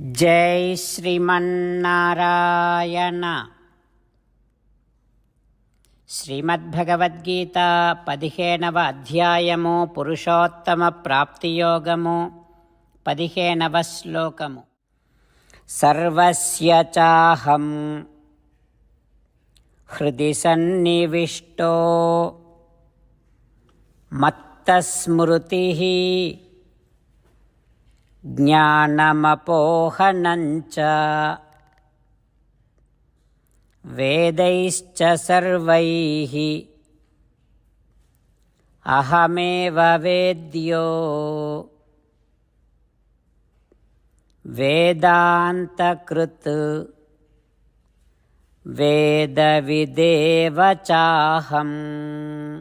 జై శ్రీమన్నారాయణ. శ్రీమద్భగవద్గీత పదిహేనవ అధ్యాయము పురుషోత్తమ ప్రాప్తియోగము పదిహేనవ శ్లోకము. సర్వస్య చాహం హృది సన్నివిష్టో మత్తస్మృతి ज्ञानमपोहनञ्च। वेदैश्च सर्वैः। अहमेव वेद्यो। वेदान्तकृत्। वेदविदेव चाहम्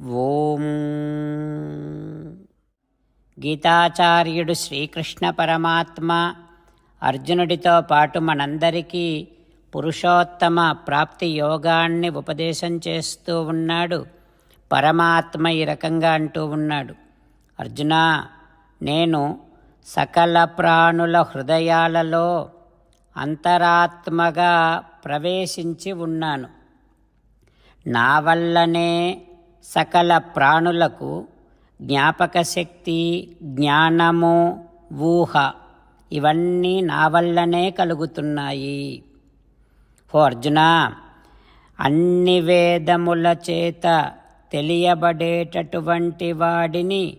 ॐ గీతాచార్యుడు శ్రీకృష్ణ పరమాత్మ. అర్జునుడితో పాటు మనందరికీ పురుషోత్తమ ప్రాప్తి యోగాన్ని ఉపదేశం చేస్తూ ఉన్నాడు. పరమాత్మ ఈ రకంగా అంటూ ఉన్నాడు. అర్జున నేను సకల ప్రాణుల హృదయాలలో అంతరాత్మగా ప్రవేశించి ఉన్నాను. నా వల్లనే సకల ప్రాణులకు జ్ఞాపక శక్తి జ్ఞానము ఊహ ఇవన్నీ నా వల్లనే కలుగుతున్నాయి. ఓ అర్జున అన్ని వేదముల చేత తెలియబడేటటువంటి వాడిని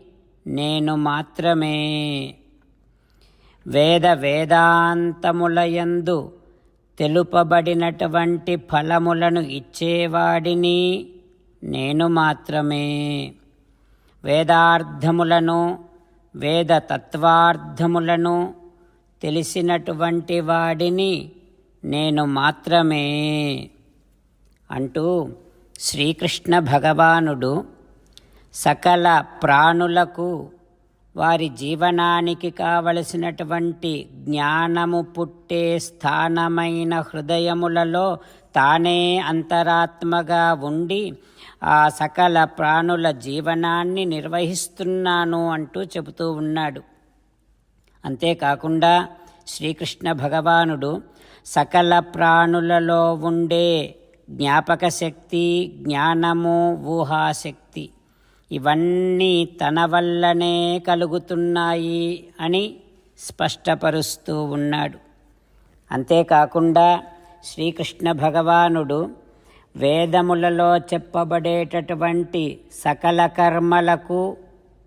నేను మాత్రమే. వేద వేదాంతములయందు తెలుపబడినటువంటి ఫలములను ఇచ్చేవాడిని నేను మాత్రమే. వేదార్థములను వేద తత్వార్థములను తెలిసినటువంటి వాడిని నేను మాత్రమే. అంటూ శ్రీకృష్ణ భగవానుడు సకల ప్రాణులకు వారి జీవనానికి కావలసినటువంటి జ్ఞానము పుట్టే స్థానమైన హృదయములలో తానే అంతరాత్మగా ఉండి ఆ సకల ప్రాణుల జీవనాన్ని నిర్వహిస్తున్నాను అంటూ చెబుతూ ఉన్నాడు. అంతేకాకుండా శ్రీకృష్ణ భగవానుడు సకల ప్రాణులలో ఉండే జ్ఞాపక శక్తి జ్ఞానము ఊహాశక్తి ఇవన్నీ తన వల్లనే కలుగుతున్నాయి అని స్పష్టపరుస్తూ ఉన్నాడు. అంతేకాకుండా శ్రీకృష్ణ భగవానుడు వేదములలో చెప్పబడేటటువంటి సకల కర్మలకు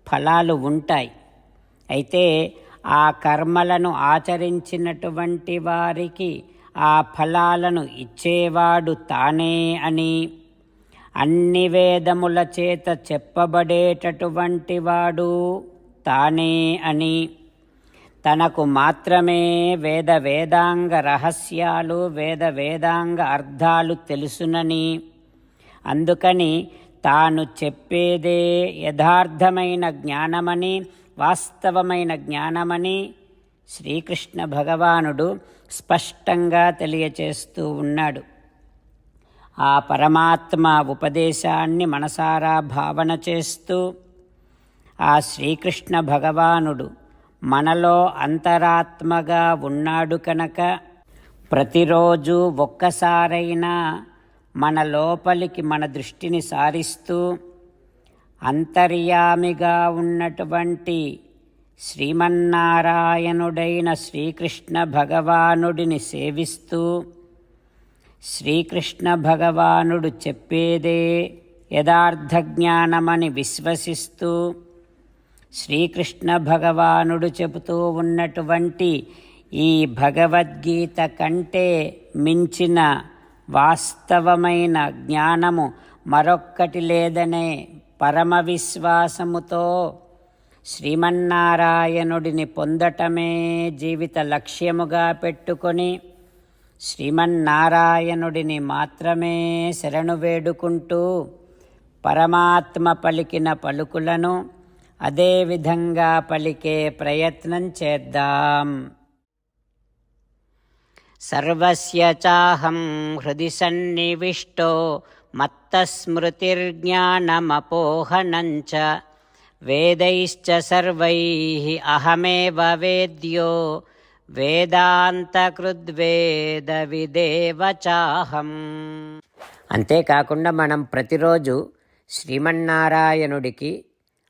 ఫలాలు ఉంటాయి. అయితే ఆ కర్మలను ఆచరించినటువంటి వారికి ఆ ఫలాలను ఇచ్చేవాడు తానే అని అన్ని వేదముల చేత చెప్పబడేటటువంటి వాడు తానే అని తనకు మాత్రమే వేద వేదాంగ రహస్యాలు వేద వేదాంగ అర్థాలు తెలుసునని. అందుకని తాను చెప్పేదే యథార్థమైన జ్ఞానమని వాస్తవమైన జ్ఞానమని శ్రీకృష్ణ భగవానుడు స్పష్టంగా తెలియచేస్తూ ఉన్నాడు. ఆ పరమాత్మ ఉపదేశాన్ని మనసారా భావన చేస్తూ ఆ శ్రీకృష్ణ భగవానుడు మనలో అంతరాత్మగా ఉన్నాడు కనుక ప్రతిరోజు ఒక్కసారైనా మన లోపలికి మన దృష్టిని సారిస్తూ అంతర్యామిగా ఉన్నటువంటి శ్రీమన్నారాయణుడైన శ్రీకృష్ణ భగవానుడిని సేవిస్తూ శ్రీకృష్ణ భగవానుడు చెప్పేదే యథార్థ జ్ఞానమని విశ్వసిస్తూ శ్రీకృష్ణ భగవానుడు చెబుతూ ఉన్నటువంటి ఈ భగవద్గీత కంటే మించిన వాస్తవమైన జ్ఞానము మరొక్కటి లేదనే పరమ విశ్వాసముతో శ్రీమన్నారాయణుడిని పొందటమే జీవిత లక్ష్యముగా పెట్టుకొని శ్రీమన్నారాయణుడిని మాత్రమే శరణు వేడుకుంటూ పరమాత్మ పలికిన పలుకులను అదేవిధంగా పలికే ప్రయత్నం చేద్దాం. సర్వస్య చాహం హృది సన్నివిష్టో మత్తస్మృతిర్జ్ఞానమపోహనం చ వేదైశ్చ సర్వైః అహమేవ వేద్యో వేదాంతకృద్వేద విదేవ చాహం అంతేకాకుండా మనం ప్రతిరోజు శ్రీమన్నారాయణుడికి